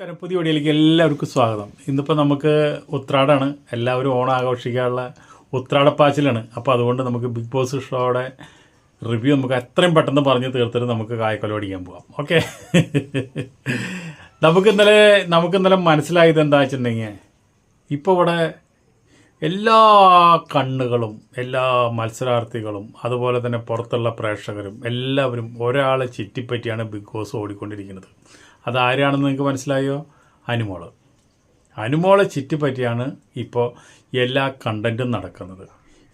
നമസ്കാരം. പുതിയ വീഡിയോയിലേക്ക് എല്ലാവർക്കും സ്വാഗതം. ഇന്നിപ്പോൾ നമുക്ക് ഉത്രാടാണ്. എല്ലാവരും ഓണം ആഘോഷിക്കാനുള്ള ഉത്രാടപ്പാച്ചിലാണ്. അപ്പോൾ അതുകൊണ്ട് നമുക്ക് ബിഗ് ബോസ് ഷോയുടെ റിവ്യൂ നമുക്ക് എത്രയും പെട്ടെന്ന് പറഞ്ഞ് തീർത്തിട്ട് നമുക്ക് കായ്ക്കൊല പഠിക്കാൻ പോകാം ഓക്കെ? നമുക്ക് ഇന്നലെ നമുക്ക് ഇന്നലെ മനസ്സിലായത് എന്താ വെച്ചിട്ടുണ്ടെങ്കിൽ ഇപ്പോൾ ഇവിടെ എല്ലാ കണ്ണുകളും എല്ലാ മത്സരാർത്ഥികളും അതുപോലെ തന്നെ പുറത്തുള്ള പ്രേക്ഷകരും എല്ലാവരും ഒരാളെ ചുറ്റിപ്പറ്റിയാണ് ബിഗ് ബോസ് ഓടിക്കൊണ്ടിരിക്കുന്നത്. അതാരാണെന്ന് നിങ്ങൾക്ക് മനസ്സിലായോ? അനുമോൾ. അനുമോളെ ചുറ്റിപ്പറ്റിയാണ് ഇപ്പോൾ എല്ലാ കണ്ടന്റും നടക്കുന്നത്.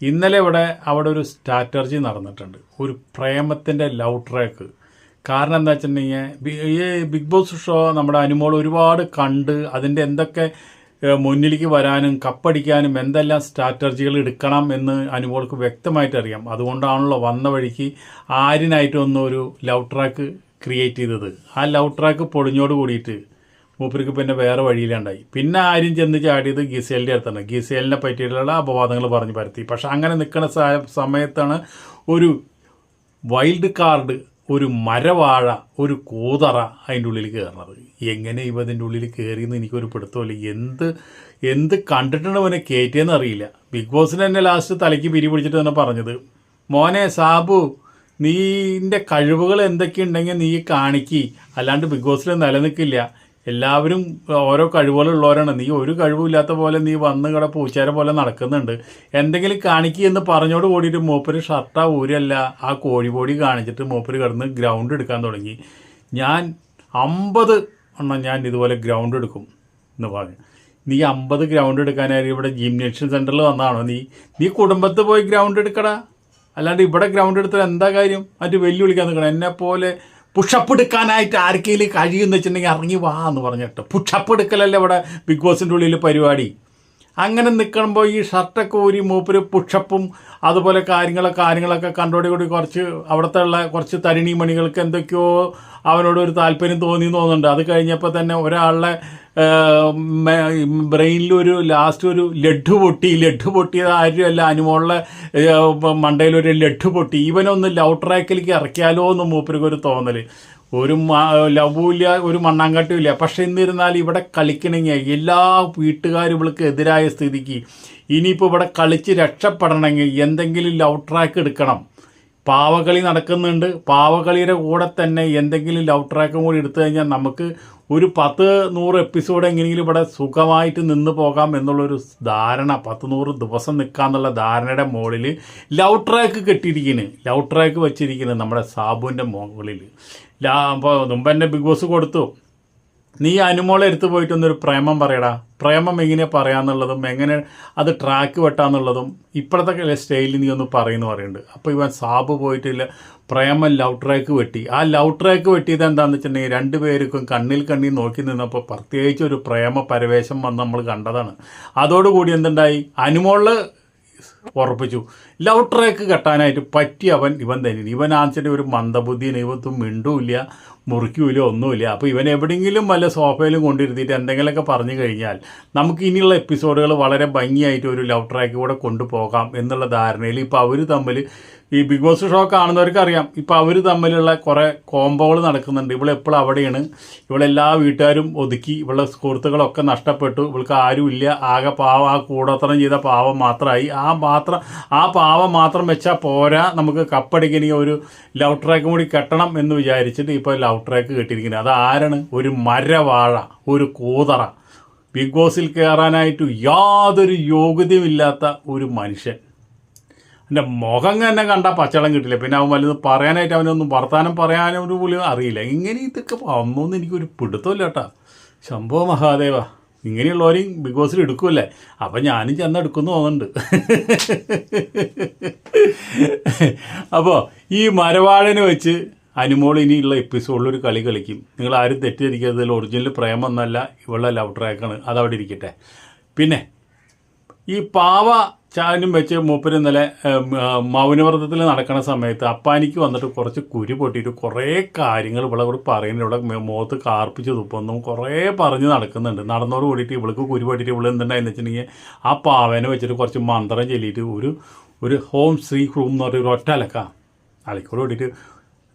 ഇന്നലെ ഇവിടെ അവിടെ ഒരു സ്ട്രാറ്റർജി നടന്നിട്ടുണ്ട്. ഒരു പ്രേമത്തിന്റെ ലവ് ട്രാക്ക്. കാരണം എന്താ വെച്ചിട്ടുണ്ടെങ്കിൽ ഈ ബിഗ് ബോസ് ഷോ നമ്മുടെ അനുമോൾ ഒരുപാട് കണ്ട് അതിന്റെ എന്തൊക്കെ മുന്നിലേക്ക് വരാനും കപ്പടിക്കാനും എന്തെല്ലാം സ്ട്രാറ്റജികൾ എടുക്കണം എന്ന് അനുമോൾക്ക് വ്യക്തമായിട്ട് അറിയാം അതുകൊണ്ടാണല്ലോ വന്ന വഴിക്ക് ആരിനായിട്ടൊന്നും ഒരു ലവ് ട്രാക്ക് ക്രിയേറ്റ് ചെയ്തത്. ആ ലവ് ട്രാക്ക് പൊളിഞ്ഞോട് കൂടിയിട്ട് മൂപ്പർക്ക് പിന്നെ വേറെ വഴിയിലുണ്ടായി. പിന്നെ ആരും ചെന്ന് ചാടിയത് ഗിസേലിന്റെ അടുത്താണ്. ഗിസേലിനെ പറ്റിയിട്ടുള്ള അപവാദങ്ങൾ പറഞ്ഞ് പരത്തി. പക്ഷെ അങ്ങനെ നിൽക്കുന്ന സമയത്താണ് ഒരു വൈൽഡ് കാർഡ് ഒരു മരവാഴ ഒരു കൂതറ അതിന്റെ ഉള്ളിൽ കയറുന്നത്. എങ്ങനെ ഇവ അതിന്റെ ഉള്ളിൽ കയറിയെന്ന് എനിക്കൊരു പിടുത്തമില്ല. എന്ത് എന്ത് കണ്ടിട്ടുണ്ട് അവനെ കയറ്റിയെന്ന് അറിയില്ല. ബിഗ് ബോസിന് തന്നെ ലാസ്റ്റ് തലയ്ക്ക് പിരി പിടിച്ചിട്ട് തന്നെ പറഞ്ഞത്. മോനെ സാബു നീന്റെ കഴിവുകൾ എന്തൊക്കെയുണ്ടെങ്കിൽ നീ കാണിക്ക്. അല്ലാണ്ട് ബിഗ് ബോസിൽ നിലനിൽക്കില്ല. എല്ലാവരും ഓരോ കഴിവുകളുള്ളവരാണ് നീ ഒരു കഴിവുമില്ലാത്ത പോലെ നീ വന്ന് ഇവിടെ പൂച്ചാരെ പോലെ നടക്കുന്നുണ്ട്. എന്തെങ്കിലും കാണിക്കുക എന്ന് പറഞ്ഞോട് കൂടിയിട്ട് മൂപ്പര് ഷർട്ടാ ഊരല്ല ആ കോഴിപോടി കാണിച്ചിട്ട് മൂപ്പര് കിടന്ന് ഗ്രൗണ്ട് എടുക്കാൻ തുടങ്ങി. ഞാൻ അമ്പത് എണ്ണം ഞാൻ ഇതുപോലെ ഗ്രൗണ്ട് എടുക്കും എന്ന് പറഞ്ഞു. നീ അമ്പത് ഗ്രൗണ്ട് എടുക്കാനായി ഇവിടെ ജിംനേഷ്യം സെന്ററിൽ വന്നാണോ നീ? നീ കുടുംബത്ത് പോയി ഗ്രൗണ്ട് എടുക്കടാ. അല്ലാണ്ട് ഇവിടെ ഗ്രൗണ്ട് എടുത്താൽ എന്താ കാര്യം? മറ്റു വെല്ലുവിളിക്കാൻ നിൽക്കണം. എന്നെ പോലെ പുഷപ്പ് എടുക്കാനായിട്ട് ആർക്കെങ്കിലും കഴിയുമെന്ന് വെച്ചിട്ടുണ്ടെങ്കിൽ ഇറങ്ങി വാ എന്ന് പറഞ്ഞിട്ട്. പുഷപ്പ് എടുക്കലല്ലേ ഇവിടെ ബിഗ് ബോസിന്റെ ഉള്ളിൽ പരിപാടി? അങ്ങനെ നിൽക്കുമ്പോൾ ഈ ഷർട്ടൊക്കെ ഊരി മൂപ്പര് പുഷപ്പും അതുപോലെ കാര്യങ്ങളെ കാര്യങ്ങളൊക്കെ കണ്ടോടി കൂടി കുറച്ച് അവിടുത്തെ ഉള്ള കുറച്ച് തരിണി മണികൾക്ക് എന്തൊക്കെയോ അവനോട് ഒരു താല്പര്യം തോന്നി തോന്നുന്നുണ്ട്. അത് കഴിഞ്ഞപ്പോൾ തന്നെ ഒരാളുടെ ബ്രെയിനിൽ ഒരു ലാസ്റ്റ് ഒരു ലഡ്ഡു പൊട്ടി. ലഡ്ഡു പൊട്ടിയത് ആരുമല്ല. അനുമോളിലെ മണ്ടയിലൊരു ലഡ്ഡു പൊട്ടി. ഇവനൊന്ന് ലവ് ട്രാക്കിലേക്ക് ഇറക്കിയാലോ എന്ന് മൂപ്പർക്ക് ഒരു തോന്നൽ ഒരു ലവും ഇല്ല ഒരു മണ്ണാങ്കട്ടും ഇല്ല. പക്ഷെ എന്നിരുന്നാൽ ഇവിടെ കളിക്കണമെങ്കിൽ എല്ലാ വീട്ടുകാരും ഇവൾക്ക് എതിരായ സ്ഥിതിക്ക് ഇനിയിപ്പോൾ ഇവിടെ കളിച്ച് രക്ഷപ്പെടണമെങ്കിൽ എന്തെങ്കിലും ലവ് ട്രാക്ക് എടുക്കണം. പാവകളി നടക്കുന്നുണ്ട്. പാവകളിയുടെ കൂടെ തന്നെ എന്തെങ്കിലും ലവ് ട്രാക്കും കൂടി എടുത്തു കഴിഞ്ഞാൽ നമുക്ക് ഒരു പത്ത് നൂറ് എപ്പിസോഡ് എങ്ങനെയെങ്കിലും ഇവിടെ സുഖമായിട്ട് നിന്ന് പോകാം എന്നുള്ളൊരു ധാരണ പത്ത് നൂറ് ദിവസം നിൽക്കാന്നുള്ള ധാരണയുടെ മുകളിൽ ലവ് ട്രാക്ക് കെട്ടിയിരിക്കുന്നു ലവ് ട്രാക്ക് വെച്ചിരിക്കുന്നത് നമ്മുടെ സാബുവിന്റെ മുകളിൽ. ലാ അപ്പോൾ മുമ്പ് തന്നെ ബിഗ് ബോസ് കൊടുത്തു. നീ അനുമോളെ എടുത്തു പോയിട്ടൊന്നൊരു പ്രേമം പറയടാ. പ്രേമം എങ്ങനെ പറയാന്നുള്ളതും എങ്ങനെ അത് ട്രാക്ക് വെട്ടാന്നുള്ളതും ഇപ്പോഴത്തെ സ്റ്റൈലിൽ നീ ഒന്ന് പറയുന്നു പറയുന്നുണ്ട് അപ്പോൾ ഇവൻ സാബ് പോയിട്ടില്ല പ്രേമം ലവ് ട്രാക്ക് വെട്ടി. ആ ലവ് ട്രാക്ക് വെട്ടിയത് എന്താണെന്ന് വെച്ചിട്ടുണ്ടെങ്കിൽ രണ്ടുപേർക്കും കണ്ണിൽ കണ്ണിൽ നോക്കി നിന്നപ്പോൾ പ്രത്യേകിച്ച് ഒരു പ്രേമ പരവേശം വന്ന് നമ്മൾ കണ്ടതാണ്. അതോടുകൂടി എന്തുണ്ടായി? അനുമോളിൽ ഉറപ്പിച്ചു. ലവ് ട്രാക്ക് കെട്ടാനായിട്ട് പറ്റി അവൻ ഇവൻ തന്നെ ഇവൻ ആൻസിന്റെ ഒരു മന്ദബുദ്ധിന് ഇവത്തും മിണ്ടൂല്ല. മുറിക്കൂല ഒന്നുമില്ല. അപ്പോൾ ഇവൻ എവിടെയെങ്കിലും വല്ല സോഫയിലും കൊണ്ടിരുത്തിയിട്ട് എന്തെങ്കിലുമൊക്കെ പറഞ്ഞു കഴിഞ്ഞാൽ നമുക്ക് ഇനിയുള്ള എപ്പിസോഡുകൾ വളരെ ഭംഗിയായിട്ട് ഒരു ലവ് ട്രാക്ക് കൂടെ കൊണ്ടുപോകാം എന്നുള്ള ധാരണയിൽ ഇപ്പോൾ അവർ തമ്മിൽ ഈ ബിഗ് ബോസ് ഷോ കാണുന്നവർക്ക് അറിയാം. ഇപ്പോൾ അവർ തമ്മിലുള്ള കുറേ കോംബോകൾ നടക്കുന്നുണ്ട്. ഇവളെപ്പോഴും അവിടെയാണ്. ഇവളെല്ലാ വീട്ടുകാരും ഒതുക്കി. ഇവളുടെ സുഹൃത്തുക്കളൊക്കെ നഷ്ടപ്പെട്ടു. ഇവൾക്ക് ആരുമില്ല ആകെ പാവം. ആ കൂടോത്രം ചെയ്ത പാവം മാത്രമായി. ആ മാത്രം ആ പാവം മാത്രം വെച്ചാൽ പോരാ. നമുക്ക് കപ്പടിക്കണമെങ്കിൽ ഒരു ലവ് ട്രാക്കും കൂടി കെട്ടണം എന്ന് വിചാരിച്ചിട്ട് ഇപ്പോൾ ലവ് ട്രാക്ക് കേട്ടിരിക്കുന്നത്. അത് ആരാണ്? ഒരു മരവാഴ ഒരു കൂതറ. ബിഗ് ബോസിൽ കയറാനായിട്ട് യാതൊരു യോഗ്യതയുമില്ലാത്ത ഒരു മനുഷ്യൻ. എന്റെ മുഖം തന്നെ കണ്ടാൽ പച്ചളം കിട്ടില്ല. പിന്നെ അവൻ വലുത് പറയാനായിട്ട് അവനൊന്നും വർത്താനം പറയാനും ഒരു പോലും അറിയില്ല. ഇങ്ങനെ ഇതൊക്കെ വന്നോന്ന് എനിക്കൊരു പിടുത്തമില്ല കേട്ടോ. ശംഭോ മഹാദേവ ഇങ്ങനെയുള്ളവരെയും ബിഗ് ബോസിൽ എടുക്കുമല്ലേ അപ്പം ഞാനും ചെന്ന് എടുക്കുന്നു തോന്നുന്നുണ്ട്. അപ്പോൾ ഈ മരവാഴനെ വെച്ച് അനുമോൾ ഇനിയുള്ള എപ്പിസോഡിൽ ഒരു കളി കളിക്കും. നിങ്ങൾ ആരും തെറ്റിദ്ധരിക്കരുത്. ഒറിജിനൽ പ്രേമെന്നല്ല ഇവളുടെ ലവ് ട്രാക്കാണ് അതവിടെ ഇരിക്കട്ടെ. പിന്നെ ഈ പാവ ചാനും വെച്ച് മൂപ്പര് ഇന്നലെ മൗനവ്രതത്തിൽ നടക്കുന്ന സമയത്ത് അപ്പാനിക്ക് വന്നിട്ട് കുറച്ച് കുരു പൊട്ടിയിട്ട് കുറേ കാര്യങ്ങൾ ഇവിടെ ഇവിടെ പറയുന്നത് ഇവിടെ മുഖത്ത് കാർപ്പിച്ച് തുപ്പൊന്നും കുറേ പറഞ്ഞ് നടക്കുന്നുണ്ട്. നടന്നോട് കൂടിയിട്ട് ഇവൾക്ക് കുരു പൊട്ടിയിട്ട് ഇവിടെ എന്തുണ്ടായെന്ന് വെച്ചിട്ടുണ്ടെങ്കിൽ ആ പാവേനെ വെച്ചിട്ട് കുറച്ച് മന്ത്രം ചൊല്ലിയിട്ട് ഒരു ഒരു ഹോം ശ്രീ ഹ്രൂം എന്ന് പറഞ്ഞൊരു ഒറ്റ അലക്ക. അലക്കോട് കൂടിയിട്ട്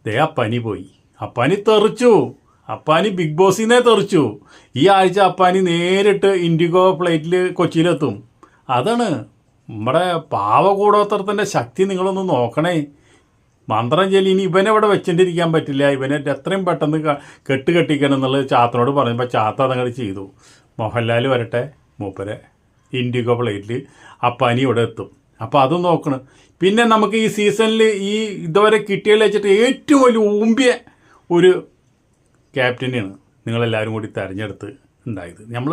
ദേ അപ്പാനി പോയി. അപ്പാനി തെറിച്ചു. അപ്പാനി ബിഗ് ബോസിനെ തെറിച്ചു. ഈ ആഴ്ച അപ്പാനി നേരിട്ട് ഇൻഡിഗോ ഫ്ലൈറ്റിൽ കൊച്ചിയിലെത്തും. അതാണ് നമ്മുടെ പാവകൂടോത്രത്തിന്റെ ശക്തി നിങ്ങളൊന്ന് നോക്കണേ. മന്ത്രം ചൊല്ലി ഇനി ഇവനെ ഇവിടെ വെച്ചിട്ടിരിക്കാൻ പറ്റില്ല. ഇവനെ എത്രയും പെട്ടെന്ന് കെട്ട് കെട്ടിക്കണം എന്നുള്ളത് ചാത്തനോട് പറയുമ്പോൾ ചാത്ത അതങ്ങോട്ട് ചെയ്തു. മോഹൻലാൽ വരട്ടെ മൂപ്പരെ. ഇൻഡിഗോ ഫ്ലൈറ്റിൽ അപ്പാനി ഇവിടെ എത്തും. അപ്പോൾ അതും നോക്കണം. പിന്നെ നമുക്ക് ഈ സീസണിൽ ഈ ഇതുവരെ കിട്ടിയതിൽ വെച്ചിട്ട് ഏറ്റവും വലിയ ഊമ്പിയ ഒരു ക്യാപ്റ്റനെയാണ് നിങ്ങളെല്ലാവരും കൂടി തിരഞ്ഞെടുത്ത് ഉണ്ടായത്. നമ്മൾ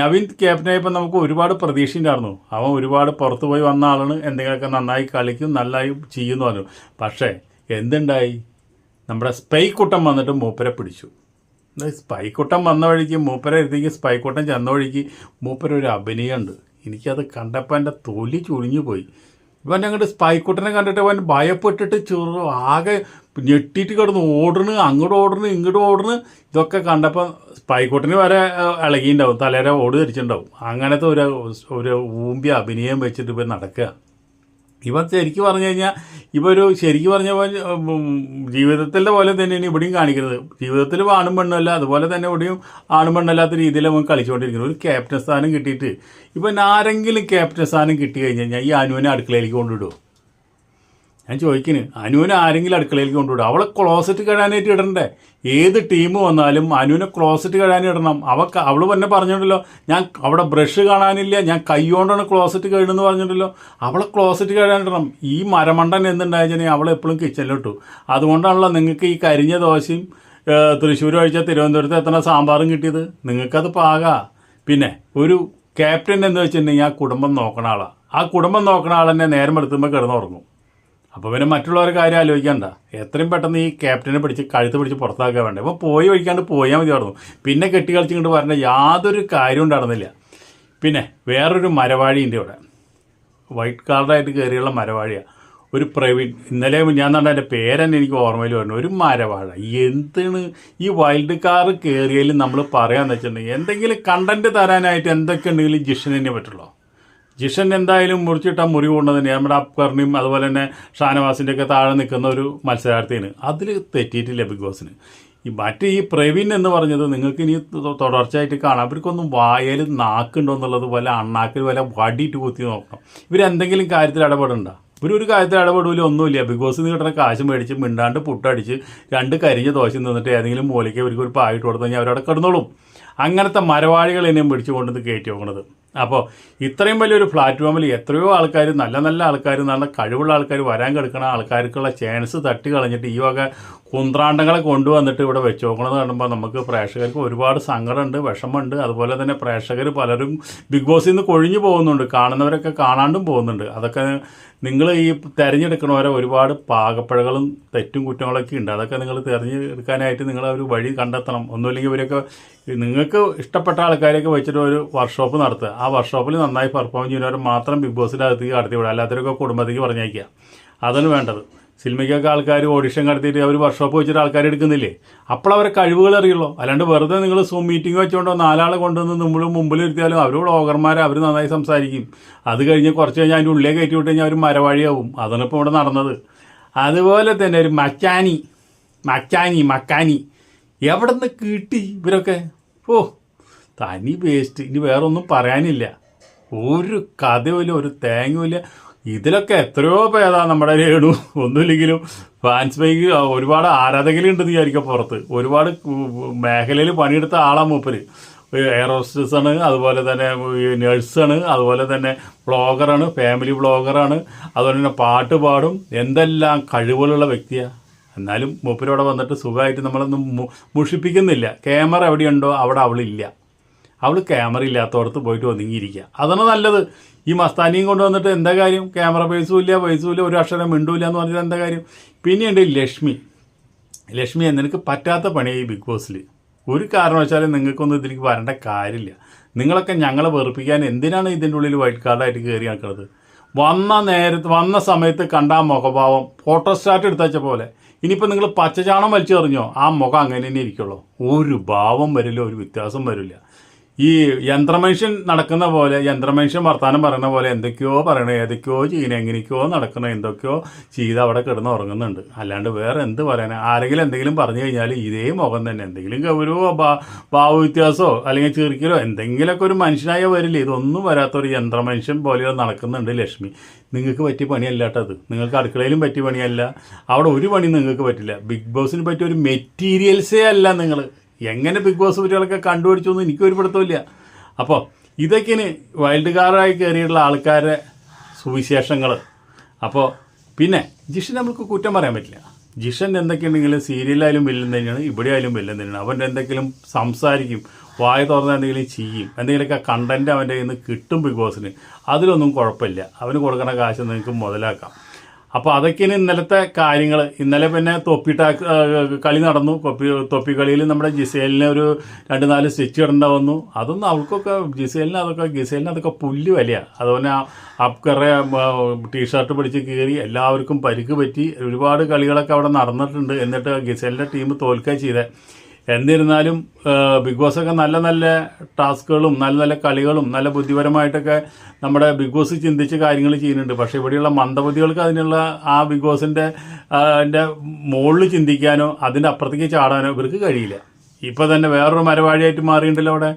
നവീൻ ക്യാപ്റ്റനായപ്പോൾ നമുക്ക് ഒരുപാട് പ്രതീക്ഷ ഉണ്ടായിരുന്നു അവൻ ഒരുപാട് പുറത്തു പോയി വന്ന ആളാണ് എന്തെങ്കിലുമൊക്കെ നന്നായി കളിക്കും നന്നായി ചെയ്യുമെന്ന് പറഞ്ഞു. പക്ഷേ എന്തുണ്ടായി? നമ്മുടെ സ്പൈക്കുട്ടം വന്നിട്ട് മൂപ്പരെ പിടിച്ചു. സ്പൈക്കുട്ടം വന്ന വഴിക്ക് മൂപ്പരെ എഴുതിക്ക് സ്പൈക്കുട്ടം ചെന്ന വഴിക്ക് മൂപ്പര ഒരു അഭിനയമുണ്ട്. എനിക്കത് കണ്ടപ്പോൾ എന്റെ തൊലി ചുളിഞ്ഞു പോയി ഇവൻ അങ്ങോട്ട് സ്പൈക്കുട്ടനെ കണ്ടിട്ട് അവൻ ഭയപ്പെട്ടിട്ട് ചെറു ആകെ ഞെട്ടിയിട്ട് കിടന്ന്. ഓടണ് അങ്ങോട്ട് ഓടണ് ഇങ്ങോട്ട് ഓടണ്. ഇതൊക്കെ കണ്ടപ്പോൾ സ്പൈക്കുട്ടന് വരെ ഇളകിയിട്ടുണ്ടാവും തലേരെ ഓട് ധരിച്ചിട്ടുണ്ടാവും അങ്ങനത്തെ ഒരു ഒരു ഊമ്പി അഭിനയം വെച്ചിട്ട് ഇപ്പം നടക്കുക ഇവൻ ശരിക്കും പറഞ്ഞു കഴിഞ്ഞാൽ ഇവ ഒരു ശരിക്കും പറഞ്ഞ പോലെ ജീവിതത്തിന്റെ പോലെ തന്നെയാണ് ഇവിടെയും കാണിക്കുന്നത്. ജീവിതത്തിൽ ആണും പെണ്ണല്ല അതുപോലെ തന്നെ ഇവിടെയും ആണും പെണ്ണല്ലാത്ത രീതിയിൽ അവൻ കളിച്ചുകൊണ്ടിരിക്കുന്നത് ഒരു ക്യാപ്റ്റൻ സ്ഥാനം കിട്ടിയിട്ട് ഇപ്പം ആരെങ്കിലും ക്യാപ്റ്റൻ സ്ഥാനം കിട്ടി കഴിഞ്ഞ് കഴിഞ്ഞാൽ ഈ അനുവിനെ അടുക്കളയിലേക്ക് കൊണ്ടുവിടുമോ ഞാൻ ചോദിക്കുന്നു അനുവിനെ ആരെങ്കിലും അടുക്കളയിലേക്ക് കൊണ്ടുവിടും അവളെ ക്ലോസറ്റ് കഴിയാനായിട്ട് ഇടണ്ടേ? ഏത് ടീം വന്നാലും അനുവിനെ ക്ലോസറ്റ് കഴിയാൻ ഇടണം. അവക്ക് അവൾ തന്നെ പറഞ്ഞിട്ടുണ്ടല്ലോ ഞാൻ അവിടെ ബ്രഷ് കാണാനില്ല ഞാൻ കൈകൊണ്ടാണ് ക്ലോസറ്റ് കഴിയണമെന്ന് പറഞ്ഞിട്ടുണ്ടല്ലോ. അവളെ ക്ലോസറ്റ് കഴിയാനിടണം ഈ മരമണ്ടൻ എന്തുണ്ടായാൽ അവളെ എപ്പോഴും കിച്ചണിലിട്ടു അതുകൊണ്ടാണല്ലോ നിങ്ങൾക്ക് ഈ കരിഞ്ഞ ദോശയും തൃശ്ശൂർ കഴിച്ച തിരുവനന്തപുരത്ത് എത്ര സാമ്പാറും കിട്ടിയത്. നിങ്ങൾക്കത് പാകാ. പിന്നെ ഒരു ക്യാപ്റ്റൻ എന്ന് വെച്ചിട്ടുണ്ടെങ്കിൽ ആ കുടുംബം നോക്കണ ആളാണ് ആ കുടുംബം നോക്കണ ആൾ തന്നെ നേരം എടുത്തുമ്പോൾ കിടന്നുറങ്ങും. അപ്പോൾ പിന്നെ മറ്റുള്ളവർ കാര്യം ആലോചിക്കണ്ട. എത്രയും പെട്ടെന്ന് ഈ ക്യാപ്റ്റനെ പിടിച്ച് കഴുത്ത് പിടിച്ച് പുറത്താക്കുക വേണ്ട. അപ്പോൾ പോയി ഒഴിക്കാണ്ട് പോയാൽ മതി നടന്നു പിന്നെ കെട്ടി കളിച്ചിങ്ങോട്ട് പറഞ്ഞാൽ യാതൊരു കാര്യം ഉണ്ടായിരുന്നില്ല. പിന്നെ വേറൊരു മരവാഴിന്റെ ഇവിടെ. വൈറ്റ് കാർഡായിട്ട് കയറിയുള്ള മരവാഴിയാണ് ഒരു പ്രവീൺ ഇന്നലെ ഞാൻ കണ്ട എന്റെ പേരെന്നെ എനിക്ക് ഓർമ്മയിൽ വരണം ഒരു മരവാഴ. എന്താണ് ഈ വൈൽഡ് കാർ കയറിയാലും നമ്മൾ പറയാമെന്ന് വെച്ചിട്ടുണ്ടെങ്കിൽ എന്തെങ്കിലും കണ്ടന്റ് തരാനായിട്ട് എന്തൊക്കെ ഉണ്ടെങ്കിലും തന്നെ പറ്റുള്ളൂ. ജിഷൻ എന്തായാലും മുറിച്ചിട്ട മുറി കൊണ്ടത് തന്നെ നമ്മുടെ അതുപോലെ തന്നെ ഷാനവാസിന്റെ ഒക്കെ താഴെ നിൽക്കുന്ന ഒരു മത്സരാർത്ഥിയാണ്. അതിൽ തെറ്റിയിട്ടില്ല ബിഗ് ബോസിന്. ഈ മറ്റേ ഈ പ്രവീൺ എന്ന് പറഞ്ഞത് നിങ്ങൾക്ക് ഇനി തുടർച്ചയായിട്ട് കാണാം. ഇവർക്കൊന്നും വായയിൽ നാക്കുണ്ടോ എന്നുള്ളത് പോലെ അണ്ണാക്കിൽ വല്ല വടിയിട്ട് കുത്തി നോക്കണം. ഇവരെന്തെങ്കിലും കാര്യത്തിൽ ഇടപെടണ്ട. ഇവരൊരു കാര്യത്തിൽ ഇടപെടില്ല ഒന്നുമില്ല. ബിഗ് ബോസ് നിന്ന് കിട്ടുന്ന കാശ് മേടിച്ച് മിണ്ടാണ്ട് പുട്ടടിച്ച് രണ്ട് കരിഞ്ഞ ദോശ നിന്നിട്ട് ഏതെങ്കിലും മൂലയ്ക്ക് ഇവർക്ക് ഒരു പായിട്ട് കൊടുത്തു കഴിഞ്ഞാൽ അവരവിടെ കിടന്നോളും. അങ്ങനത്തെ മരവാഴികൾ എന്നെയും പിടിച്ചു കൊണ്ടുവന്ന് കയറ്റി നോക്കണത് അപ്പോൾ ഇത്രയും വലിയൊരു പ്ലാറ്റ്ഫോമിൽ എത്രയോ ആൾക്കാർ നല്ല നല്ല ആൾക്കാർ നല്ല കഴിവുള്ള ആൾക്കാർ വരാൻ കിടക്കുന്ന ആൾക്കാർക്കുള്ള ചാൻസ് തട്ടി കളഞ്ഞിട്ട് ഈ വക കുന്ത്രാണ്ടങ്ങളെ കൊണ്ടുവന്നിട്ട് ഇവിടെ വെച്ച് നോക്കണമെന്ന് കാണുമ്പോൾ നമുക്ക് പ്രേക്ഷകർക്ക് ഒരുപാട് സങ്കടമുണ്ട് വിഷമമുണ്ട്. അതുപോലെ തന്നെ പ്രേക്ഷകർ പലരും ബിഗ് ബോസിൽ നിന്ന് കൊഴിഞ്ഞു പോകുന്നുണ്ട് കാണുന്നവരൊക്കെ കാണാണ്ടും പോകുന്നുണ്ട്. അതൊക്കെ നിങ്ങൾ ഈ തിരഞ്ഞെടുക്കണവരെ ഒരുപാട് പാകപ്പഴകളും തെറ്റും കുറ്റങ്ങളൊക്കെ ഉണ്ട്. അതൊക്കെ നിങ്ങൾ തിരഞ്ഞെടുക്കാനായിട്ട് നിങ്ങൾ ഒരു വഴി കണ്ടെത്തണം. ഒന്നുമില്ലെങ്കിൽ ഇവരൊക്കെ നിങ്ങൾക്ക് ഇഷ്ടപ്പെട്ട ആൾക്കാരെയൊക്കെ വെച്ചിട്ട് ഒരു വർക്ക്ഷോപ്പ് നടത്തുക. ആ വർക്ക്ഷോപ്പിൽ നന്നായി പെർഫോം ചെയ്യുന്നവർ മാത്രം ബിഗ് ബോസിന്റെ അകത്തേക്ക് കടത്തി വിടുക അല്ലാത്തവരൊക്കെ കുടുംബത്തേക്ക് പറഞ്ഞേക്കുക അതാണ് വേണ്ടത്. സിനിമയ്ക്കൊക്കെ ആൾക്കാർ ഓഡിഷൻ നടത്തിയിട്ട് അവർ വർക്ക്ഷോപ്പ് വെച്ചിട്ട് ആൾക്കാർ എടുക്കുന്നില്ലേ? അപ്പോൾ അവരെ കഴിവുകൾ അറിയുള്ളൂ. അല്ലാണ്ട് വെറുതെ നിങ്ങൾ സൂം മീറ്റിംഗ് വെച്ചുകൊണ്ടോ നാലാളെ കൊണ്ടുവന്ന് നമ്മൾ മുമ്പിൽ ഇരുത്തിയാലും അവർ വ്ളോഗർമാർ അവർ നന്നായി സംസാരിക്കും. അത് കഴിഞ്ഞ് കുറച്ച് കഴിഞ്ഞാൽ അതിന്റെ ഉള്ളിലേക്ക് കയറ്റി വിട്ട് കഴിഞ്ഞാൽ അവർ മരവഴിയാവും. അതാണ് ഇപ്പോൾ ഇവിടെ നടന്നത്. അതുപോലെ തന്നെ ഒരു മക്കാനി മക്കാനി മക്കാനി. എവിടെ നിന്ന് കിട്ടി ഇവരൊക്കെ? ഓ തനി വേസ്റ്റ് ഇനി വേറൊന്നും പറയാനില്ല. ഒരു കഥയുമില്ല ഒരു തേങ്ങയുമില്ല. ഇതിലൊക്കെ എത്രയോ പേതാ നമ്മുടെ രേണു. ഒന്നുമില്ലെങ്കിലും ഫാൻസ് ബൈക്ക് ഒരുപാട് ആരാധകരുണ്ടെന്ന് വിചാരിക്കാം പുറത്ത്. ഒരുപാട് മേഖലയിൽ പണിയെടുത്ത ആളാ മൂപ്പര്. ആണ് അതുപോലെ തന്നെ നഴ്സാണ് അതുപോലെ തന്നെ ബ്ലോഗറാണ് ഫാമിലി ബ്ലോഗറാണ് അതുപോലെ തന്നെ പാട്ട് പാടും. എന്തെല്ലാം കഴിവുകളുള്ള വ്യക്തിയാണ് എന്നാലും മൂപ്പരവിടെ വന്നിട്ട് സുഖമായിട്ട് നമ്മളൊന്നും മുഷിപ്പിക്കുന്നില്ല. ക്യാമറ എവിടെയുണ്ടോ അവിടെ അവളില്ല. അവൾ ക്യാമറ ഇല്ലാത്തടത്ത് പോയിട്ട് ഒതുങ്ങിയിരിക്കുക. അതാണ് നല്ലത്. ഈ മസ്താനിയും കൊണ്ടുവന്നിട്ട് എന്താ കാര്യം? ക്യാമറ പൈസയും ഇല്ല പൈസയും ഇല്ല ഒരു അക്ഷരം മിണ്ടൂല്ല എന്ന് പറഞ്ഞാൽ എന്താ കാര്യം? പിന്നെയുണ്ട് ലക്ഷ്മി. ലക്ഷ്മി നിനക്ക് പറ്റാത്ത പണിയായി ബിഗ് ബോസിൽ ഒരു കാരണവശാലും നിങ്ങൾക്കൊന്നും ഇതിലേക്ക് വരേണ്ട കാര്യമില്ല. നിങ്ങളൊക്കെ ഞങ്ങളെ വെറുപ്പിക്കാൻ എന്തിനാണ് ഇതിന്റെ ഉള്ളിൽ വൈറ്റ് കാർഡായിട്ട് കയറി നടക്കുന്നത്? വന്ന നേരത്ത് വന്ന സമയത്ത് കണ്ട ആ മുഖഭാവം ഫോട്ടോസ്റ്റാറ്റ് എടുത്തച്ച പോലെ. ഇനിയിപ്പോൾ നിങ്ങൾ പച്ചചാണം വലിച്ചെറിഞ്ഞോ? ആ മുഖം അങ്ങനെ തന്നെ ഇരിക്കുള്ളൂ. ഒരു ഭാവം വരില്ല ഒരു വ്യത്യാസം വരില്ല. ഈ യന്ത്രമനുഷ്യൻ നടക്കുന്ന പോലെ യന്ത്രമനുഷ്യൻ വർത്താനം പറയുന്ന പോലെ എന്തൊക്കെയോ പറയണ ഏതൊക്കെയോ ചെയ്യണേ എങ്ങനെയൊക്കെയോ നടക്കണേ എന്തൊക്കെയോ ചെയ്ത് അവിടെ കിടന്ന് ഉറങ്ങുന്നുണ്ട്. അല്ലാണ്ട് വേറെ എന്ത് പറയാനാ? ആരെങ്കിലും എന്തെങ്കിലും പറഞ്ഞു കഴിഞ്ഞാൽ ഇതേ മുഖം തന്നെ. എന്തെങ്കിലും ഗൗരവോ ഭാവ വ്യത്യാസമോ അല്ലെങ്കിൽ ചെറുക്കിലോ എന്തെങ്കിലുമൊക്കെ ഒരു മനുഷ്യനായ വരില്ല? ഇതൊന്നും വരാത്തൊരു യന്ത്രമനുഷ്യൻ പോലെ നടക്കുന്നുണ്ട് ലക്ഷ്മി. നിങ്ങൾക്ക് പറ്റിയ പണിയല്ല കേട്ടോ അത്. നിങ്ങൾക്ക് അടുക്കളയിലും പറ്റിയ പണിയല്ല. അവിടെ ഒരു പണി നിങ്ങൾക്ക് പറ്റില്ല. ബിഗ് ബോസിന് പറ്റിയ ഒരു മെറ്റീരിയൽസേ അല്ല നിങ്ങൾ. എങ്ങനെ ബിഗ് ബോസ് കുട്ടികളൊക്കെ കണ്ടുപിടിച്ചു എന്ന് എനിക്ക് ഒരു പിടുത്തമില്ല അപ്പോൾ ഇതൊക്കെയാണ് വൈൽഡ് കാറായി കയറിയിട്ടുള്ള ആൾക്കാരുടെ സുവിശേഷങ്ങൾ. അപ്പോൾ പിന്നെ ജിഷൻ നമുക്ക് കുറ്റം പറയാൻ പറ്റില്ല. ജിഷൻ എന്തൊക്കെയുണ്ടെങ്കിലും സീരിയലായാലും വില്ലൻ തന്നെയാണ് ഇവിടെ ആയാലും വില്ലൻ തന്നെയാണ്. അവന്റെ എന്തെങ്കിലും സംസാരിക്കും വായ തുറന്ന് എന്തെങ്കിലും ചെയ്യും എന്തെങ്കിലുമൊക്കെ കണ്ടന്റ് അവന്റെ കയ്യിൽ നിന്ന് കിട്ടും ബിഗ് ബോസിന്. അതിലൊന്നും കുഴപ്പമില്ല. അവന് കൊടുക്കുന്ന കാശ് നിങ്ങൾക്ക് മുതലാക്കാം. അപ്പോൾ അതൊക്കെയാണ് ഇന്നലത്തെ കാര്യങ്ങൾ ഇന്നലെ പിന്നെ തൊപ്പിട്ട കളി നടന്നു. തൊപ്പി തൊപ്പി കളിയിൽ നമ്മുടെ ജിസേലിന് ഒരു രണ്ട് നാല് സ്റ്റിച്ച് ഇടേണ്ട വന്നു അതൊന്നും അവൾക്കൊക്കെ ജിസേലിന് അതൊക്കെ ജിസേലിന് അതൊക്കെ പുല്ല് വലിയ. അതുപോലെ അപ്കറെ ടീഷർട്ട് പിടിച്ച് കയറി എല്ലാവർക്കും പരിക്ക് പറ്റി. ഒരുപാട് കളികളൊക്കെ അവിടെ നടന്നിട്ടുണ്ട്. എന്നിട്ട് ഗിസേലിന്റെ ടീം തോൽക്കുക ചെയ്തത് എന്നിരുന്നാലും ബിഗ് ബോസ് ഒക്കെ നല്ല നല്ല ടാസ്കുകളും നല്ല നല്ല കളികളും നല്ല ബുദ്ധിപരമായിട്ടൊക്കെ നമ്മുടെ ബിഗ് ബോസ് ചിന്തിച്ച് കാര്യങ്ങൾ ചെയ്യുന്നുണ്ട്. പക്ഷേ ഇവിടെയുള്ള മന്ദബുദ്ധികൾക്ക് അതിനുള്ള ആ ബിഗ് ബോസിന്റെ അതിന്റെ മുകളിൽ ചിന്തിക്കാനോ അതിന്റെ അപ്പുറത്തേക്ക് ചാടാനോ ഇവർക്ക് കഴിയില്ല. ഇപ്പോൾ തന്നെ വേറൊരു മരവാഴിയായിട്ട് മാറിയിട്ടുണ്ടല്ലോ അവിടെ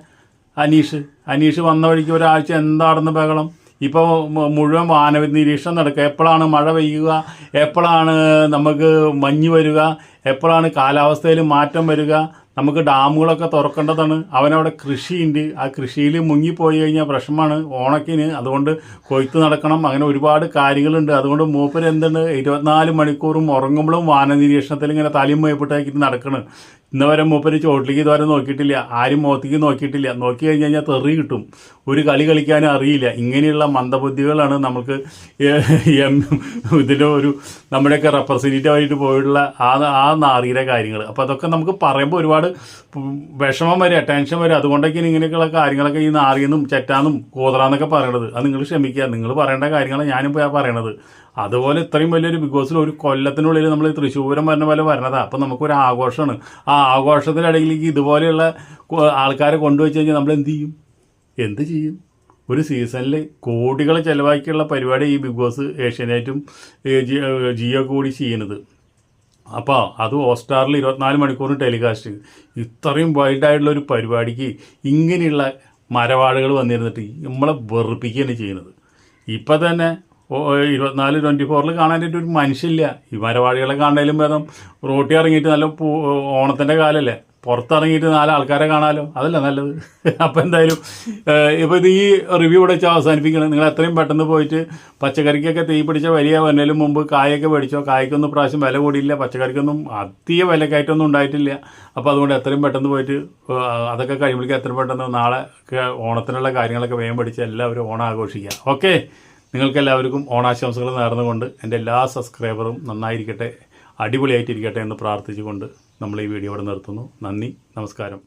അനീഷ്. അനീഷ് വന്ന വഴിക്ക് ഒരാഴ്ച എന്താണെന്ന് ബഹളം. ഇപ്പോൾ മുഴുവൻ വാന നിരീക്ഷണം നടക്കുക. എപ്പോഴാണ് മഴ പെയ്യുക? എപ്പോഴാണ് നമുക്ക് മഞ്ഞ് വരിക? എപ്പോഴാണ് കാലാവസ്ഥയിൽ മാറ്റം വരിക? നമുക്ക് ഡാമുകളൊക്കെ തുറക്കേണ്ടതാണ്. അവനവിടെ കൃഷിയുണ്ട്. ആ കൃഷിയിൽ മുങ്ങിപ്പോയി കഴിഞ്ഞാൽ പ്രശ്നമാണ് ഓണക്കിന്. അതുകൊണ്ട് കൊയ്ത്ത് നടക്കണം. അങ്ങനെ ഒരുപാട് കാര്യങ്ങളുണ്ട്. അതുകൊണ്ട് മൂപ്പര് എന്തുണ്ട് ഇരുപത്തിനാല് മണിക്കൂറും ഉറങ്ങുമ്പോഴും വാന നിരീക്ഷണത്തിൽ ഇങ്ങനെ തലയും മയപ്പെട്ടാക്കിയിട്ട് നടക്കണം. ഇന്ന് വരെ മൂപ്പര് ചോട്ടിലേക്ക് ഇതുവരെ നോക്കിയിട്ടില്ല ആരും മുഖത്തേക്ക് നോക്കിയിട്ടില്ല. നോക്കി കഴിഞ്ഞ് കഴിഞ്ഞാൽ തെറി കിട്ടും. ഒരു കളി കളിക്കാനും അറിയില്ല. ഇങ്ങനെയുള്ള മന്ദബുദ്ധികളാണ് നമുക്ക് എം- ഇതിന്റെ ഒരു നമ്മുടെയൊക്കെ റെപ്രസെന്റേറ്റീവ് ആയിട്ട് പോയിട്ടുള്ള ആ ആ നാറിയുടെ കാര്യങ്ങൾ അപ്പോൾ അതൊക്കെ നമുക്ക് പറയുമ്പോൾ ഒരുപാട് വിഷമം വരിക ടെൻഷൻ വരിക അതുകൊണ്ടൊക്കെയാണ് ഇങ്ങനെയൊക്കെയുള്ള കാര്യങ്ങളൊക്കെ ഈ നാറിയെന്നും ചെറ്റാന്നും കോതറാന്നൊക്കെ പറയണത്. അത് നിങ്ങൾ ക്ഷമിക്കുക. നിങ്ങൾ പറയേണ്ട കാര്യങ്ങളാണ് ഞാനിപ്പോൾ പറയണത്. അതുപോലെ ഇത്രയും വലിയൊരു ബിഗ് ബോസിൽ ഒരു കൊല്ലത്തിനുള്ളിൽ നമ്മൾ തൃശ്ശൂരം പറഞ്ഞ പോലെ വരണതാണ് അപ്പം നമുക്കൊരു ആഘോഷമാണ്. ആ ആഘോഷത്തിനിടയിലേക്ക് ഇതുപോലെയുള്ള ആൾക്കാരെ കൊണ്ടുവച്ച് കഴിഞ്ഞാൽ നമ്മൾ എന്ത് ചെയ്യും? എന്ത് ചെയ്യും? ഒരു സീസണിൽ കോടികൾ ചിലവാക്കിയുള്ള പരിപാടി ഈ ബിഗ് ബോസ് ഏഷ്യാനെറ്റും ജിയോ കൂടി ചെയ്യുന്നത്. അപ്പോൾ അത് ഹോട്ട്സ്റ്റാറിൽ ഇരുപത്തിനാല് മണിക്കൂർ ടെലികാസ്റ്റ്. ഇത്രയും വൈഡായിട്ടുള്ള ഒരു പരിപാടിക്ക് ഇങ്ങനെയുള്ള മരവാടുകൾ വന്നിരുന്നിട്ട് നമ്മളെ വെറുപ്പിക്കുകയാണ് ചെയ്യുന്നത്. ഇപ്പം തന്നെ ഇരുപത്തിനാല് ട്വന്റി ഫോറിൽ കാണാനായിട്ട് ഒരു മനുഷ്യല്ല ഈ മരവാടികളെ കാണാനും ഭേദം റോട്ടി ഇറങ്ങിയിട്ട് നല്ല പൂ ഓണത്തിന്റെ കാലല്ലേ. പുറത്തിറങ്ങിയിട്ട് നാല് ആൾക്കാരെ അതല്ല നല്ലത്. അപ്പോൾ എന്തായാലും ഇപ്പോൾ ഇത് ഈ റിവ്യൂ ഇവിടെ വെച്ച് അവസാനിപ്പിക്കണം നിങ്ങൾ എത്രയും പെട്ടെന്ന് പോയിട്ട് പച്ചക്കറിക്കൊക്കെ തീ പിടിച്ച വലിയ വന്നതിലും മുമ്പ് കായൊക്കെ മേടിച്ചോ? കായ്ക്കൊന്നും പ്രാവശ്യം വില കൂടിയില്ല. പച്ചക്കറിക്കൊന്നും അധിക വിലക്കയറ്റമൊന്നും ഉണ്ടായിട്ടില്ല. അപ്പോൾ അതുകൊണ്ട് എത്രയും പെട്ടെന്ന് പോയിട്ട് അതൊക്കെ കഴിയുമ്പോഴേക്കും എത്രയും പെട്ടെന്ന് നാളെ ഓണത്തിനുള്ള കാര്യങ്ങളൊക്കെ വേഗം പഠിച്ച് എല്ലാവരും ഓണം ആഘോഷിക്കുക. ഓക്കെ? നിങ്ങൾക്ക് എല്ലാവർക്കും ഓണാശംസകൾ നേർന്നുകൊണ്ട് എന്റെ എല്ലാ സബ്സ്ക്രൈബറും നന്നായിരിക്കട്ടെ അടിപൊളിയായിട്ടിരിക്കട്ടെ എന്ന് പ്രാർത്ഥിച്ചുകൊണ്ട് നമ്മൾ ഈ വീഡിയോ ഇവിടെ നിർത്തുന്നു. നന്ദി നമസ്കാരം.